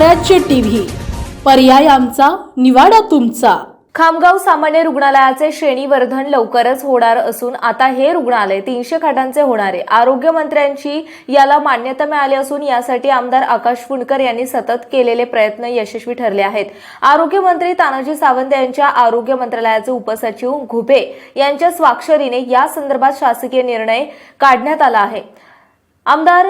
स्वराज्य टीव्ही. पर्याय आमचा निवाडा तुमचा. खामगाव सामान्य रुग्णालयाचे श्रेणीवर्धन लवकरच होणार असून आता हे रुग्णालय तीनशे खाटांचे होणार आहे. आरोग्यमंत्र्यांची याला मान्यता मिळाली असून यासाठी आमदार आकाश फुंडकर यांनी सतत केलेले प्रयत्न यशस्वी ठरले आहेत. आरोग्यमंत्री तानाजी सावंत यांच्या आरोग्य मंत्रालयाचे उपसचिव घुबे यांच्या स्वाक्षरीने या संदर्भात शासकीय निर्णय काढण्यात आला आहे. आमदार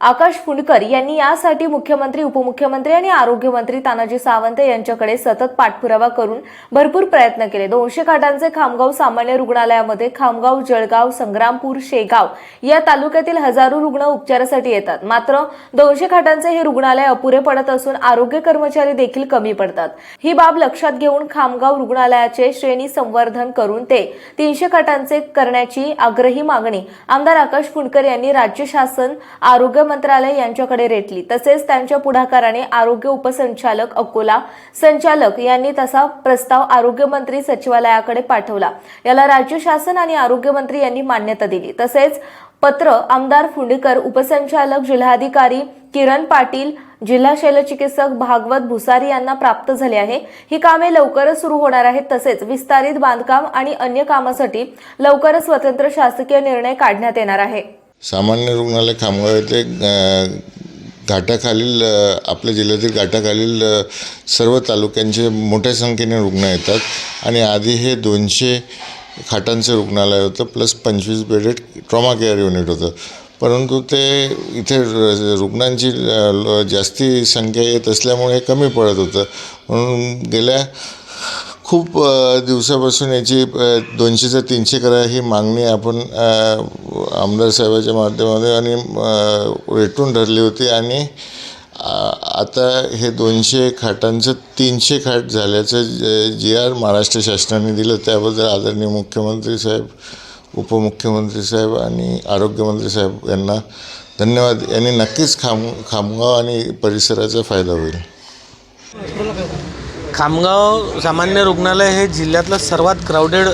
आकाश फुंडकर यांनी यासाठी मुख्यमंत्री उपमुख्यमंत्री आणि आरोग्यमंत्री तानाजी सावंत यांच्याकडे सतत पाठपुरावा करून भरपूर प्रयत्न केले. दोनशे खाटांचे खामगाव सामान्य रुग्णालयामध्ये खामगाव जळगाव संग्रामपूर शेगाव या तालुक्यातील हजारो रुग्ण उपचारासाठी येतात. मात्र दोनशे खाटांचे हे रुग्णालय अपुरे पडत असून आरोग्य कर्मचारी देखील कमी पडतात. ही बाब लक्षात घेऊन खामगाव रुग्णालयाचे श्रेणी संवर्धन करून ते तीनशे खाटांचे करण्याची आग्रही मागणी आमदार आकाश फुंडकर यांनी राज्य शासन आरोग्य मंत्रालय यांच्याकडे रेटली. तसेच त्यांच्या पुढाकाराने आरोग्य उपसंचालक अकोला संचालक यांनी तसा प्रस्ताव आरोग्यमंत्री सचिवालयाकडे पाठवला. याला राज्य शासन आणि आरोग्यमंत्री यांनी मान्यता दिली. तसेच पत्र आमदार फुंडीकर उपसंचालक जिल्हाधिकारी किरण पाटील जिल्हा शैलचिकित्सक भागवत भुसारी यांना प्राप्त झाले आहे. ही कामे लवकरच सुरू होणार आहेत. तसेच विस्तारित बांधकाम आणि अन्य कामासाठी लवकरच स्वतंत्र शासकीय निर्णय काढण्यात येणार आहे. सामान्य रुग्णालय खामगाव येथे घाटाखालील आपल्या जिल्ह्यातील घाटाखालील सर्व तालुक्यांचे मोठ्या संख्येने रुग्ण येतात आणि आधी हे दोनशे खाटांचं रुग्णालय होतं प्लस पंचवीस बेडेड ट्रॉमा केअर युनिट होतं. परंतु ते इथे रुग्णांची ल- जास्ती संख्या येत असल्यामुळे हे कमी पडत होतं. म्हणून गेल्या खूप दिवसापासून याची दोनशे दोनशेचं तीनशे करा ही मागणी आपण आमदार साहेबाच्या माध्यमातून आणि रेटून ठरली होती आणि आता हे दोनशे खाटांचं तीनशे खाट झाल्याचं जी आर महाराष्ट्र शासनाने दिलं त्याबद्दल आदरणीय मुख्यमंत्री साहेब उपमुख्यमंत्री साहेब आणि आरोग्यमंत्री साहेब यांना धन्यवाद. यांनी नक्कीच खाम खामगाव आणि परिसराचा फायदा होईल. खामगाव सामान्य रुग्णालय हे जिल्ह्यातलं सर्वात क्राऊडेड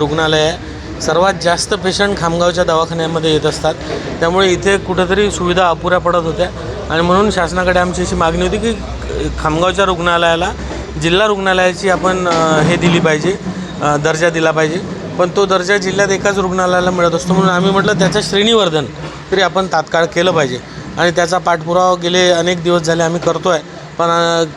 रुग्णालय आहे. सर्वात जास्त पेशंट खामगावच्या दवाखान्यामध्ये येत असतात. त्यामुळे इथे कुठेतरी सुविधा अपुऱ्या पडत होत्या. आणि म्हणून शासनाकडे आमची अशी मागणी होती की खामगावच्या रुग्णालयाला जिल्हा रुग्णालयाची आपण हे दिली पाहिजे दर्जा दिला पाहिजे. पण तो दर्जा जिल्ह्यात एकाच रुग्णालयाला मिळत असतो. म्हणून आम्ही म्हटलं त्याचं श्रेणीवर्धन तरी आपण तात्काळ केलं पाहिजे. आणि त्याचा पाठपुरावा गेले अनेक दिवस झाले आम्ही करतो आहे पण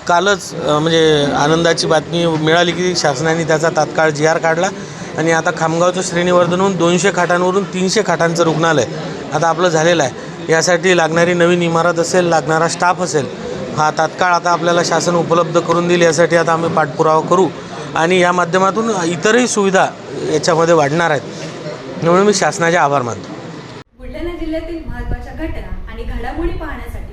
कालच म्हणजे आनंदाची बातमी मिळाली की शासनाने त्याचा तात्काळ जी आर काढला आणि आता खामगावचं श्रेणीवर्धन होऊन दोनशे खाटांवरून तीनशे खाटांचं रुग्णालय आता आपलं झालेलं आहे. यासाठी लागणारी नवीन इमारत असेल लागणारा स्टाफ असेल हा तात्काळ आता आपल्याला शासन उपलब्ध करून देईल यासाठी आता आम्ही पाठपुरावा करू. आणि या माध्यमातून इतरही सुविधा याच्यामध्ये वाढणार आहेत. म्हणून मी शासनाचे आभार मानतो. बुलढाणा जिल्ह्यातील महत्त्वाच्या घटना आणि घडामोडी पाहण्यासाठी